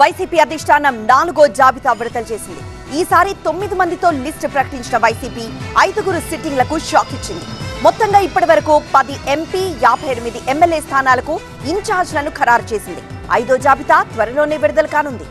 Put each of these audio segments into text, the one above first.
YCP అధిష్టానం నాలుగో జాబితా విడుదల చేసింది. ఈసారి తొమ్మిది మందితో లిస్టు ప్రకటించిన వైసీపీ ఐదుగురు సిట్టింగ్లకు షాక్ ఇచ్చింది. మొత్తంగా ఇప్పటి వరకు పది ఎంపీ యాభై ఎనిమిది ఎమ్మెల్యే స్థానాలకు ఇన్ఛార్జ్లను ఖరారు చేసింది. ఐదో జాబితా త్వరలోనే విడుదల కానుంది.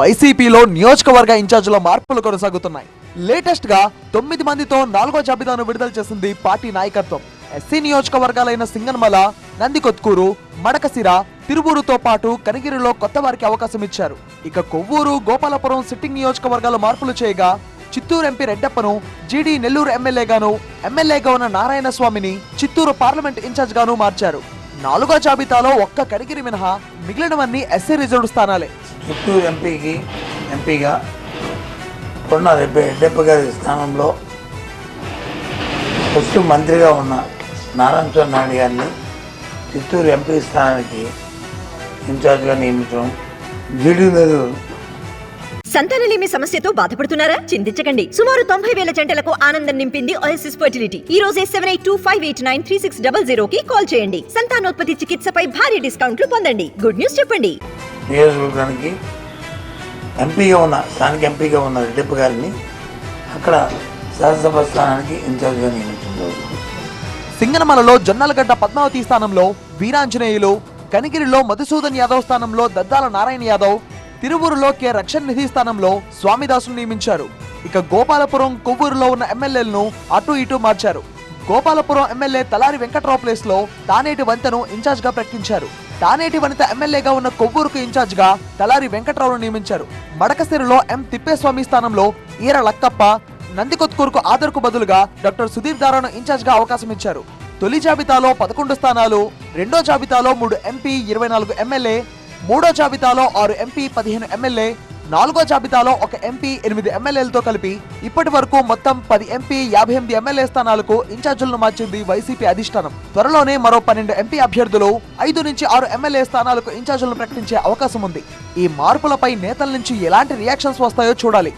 వైసీపీలో నియోజకవర్గ ఇన్ఛార్జీల మార్పులు కొనసాగుతున్నాయి. లేటెస్ట్గా తొమ్మిది మందితో నాలుగో జాబితాను విడుదల చేసింది పార్టీ నాయకత్వం. ఎస్సీ నియోజకవర్గాలైన సింగన్మల నందికొత్కూరు మడకసిర తిరువూరుతో పాటు కనిగిరిలో కొత్త వారికి అవకాశం ఇచ్చారు. ఇక కొవ్వూరు గోపాలపురం సిట్టింగ్ నియోజకవర్గాలు మార్పులు చేయగా చిత్తూరు ఎంపీ రెడ్డప్పను జీడీ నెల్లూరు ఎమ్మెల్యేగాను ఎమ్మెల్యేగా ఉన్న నారాయణ స్వామిని చిత్తూరు పార్లమెంట్ ఇన్ఛార్జ్ గాను మార్చారు. నాలుగో జాబితాలో ఒక్క కనిగిరి మినహా మిగిలినవన్నీ ఎస్సీ రిజర్వ్డ్ స్థానాలే. చిత్తూరు ఎంపీకి ఎంపీగా ఉన్న రెడ్డప్ప గారి స్థానంలో ఫస్ట్ మంత్రిగా ఉన్న నారాయణ స్వామి నాయుడు గారిని చిత్తూరు ఎంపీ స్థానానికి ఇన్ఛార్జ్గా నియమించడం. జీడీ నెల్లూరు సంతానలేమి సమస్యతో బాధపడుతున్నారా? చింతించకండి. సుమారు తొంభై వేల జంటలకు ఆనందం నింపింది ఓఎస్ఎస్ ఫర్టిలిటీ ఈ రోజే seven eight two five eight nine three six double zero కి కాల్ చేయండి. సంతానోత్పత్తి చికిత్సపై భారీ డిస్కౌంట్లు పొందండి. గుడ్ న్యూస్ చెప్పండి. నియోజకవర్గానికి ఎంపీగా ఉన్న స్థానిక ఎంపీగా ఉన్న రెడ్డప్ప గారిని అక్కడ శాసనసభ స్థానానికి ఇన్ఛార్జ్గా నియమించడం సింగనమలలో జొన్నలగడ్డ పద్మావతి స్థానంలో వీరాంజనేయులు కనిగిరిలో మధుసూదన్ యాదవ్ స్థానంలో దద్దాల నారాయణ యాదవ్ తిరువూరులో కె. రక్షణ్ నిధి స్థానంలో స్వామిదాసును నియమించారు. ఇక గోపాలపురం కొవ్వూరులో ఉన్న ఎమ్మెల్యేలను అటు ఇటు మార్చారు. గోపాలపురం ఎమ్మెల్యే తలారి వెంకట్రావు ప్లేస్లో తానేటి వంతను ఇన్ఛార్జ్గా ప్రకటించారు. తానేటి వనిత ఎమ్మెల్యేగా ఉన్న కొవ్వూరుకు ఇన్ఛార్జ్గా తలారి వెంకట్రావును నియమించారు. మడకసిరిలో ఎం. తిప్పేస్వామి స్థానంలో ఈర లక్కప్ప నందికొత్కూరుకు ఆదర్కు బదులుగా డాక్టర్ సుధీర్ దారాను ఇన్ఛార్జ్గా అవకాశం ఇచ్చారు తొలి జాబితాలో పదకొండు స్థానాలు రెండో జాబితాలో మూడు ఎంపీ ఇరవై నాలుగు ఎమ్మెల్యే మూడో జాబితాలో ఆరు ఎంపీ పదిహేను ఎమ్మెల్యే నాలుగో జాబితాలో ఒక ఎంపీ ఎనిమిది ఎమ్మెల్యేలతో కలిపి ఇప్పటి వరకు మొత్తం పది ఎంపీ యాభై ఎనిమిది ఎమ్మెల్యే స్థానాలకు ఇన్ఛార్జీలను మార్చింది వైసీపీ అధిష్టానం. త్వరలోనే మరో పన్నెండు ఎంపీ అభ్యర్థులు ఐదు నుంచి ఆరు ఎమ్మెల్యే స్థానాలకు ఇన్ఛార్జీలను ప్రకటించే అవకాశం ఉంది. ఈ మార్పులపై నేతల నుంచి ఎలాంటి రియాక్షన్స్ వస్తాయో చూడాలి.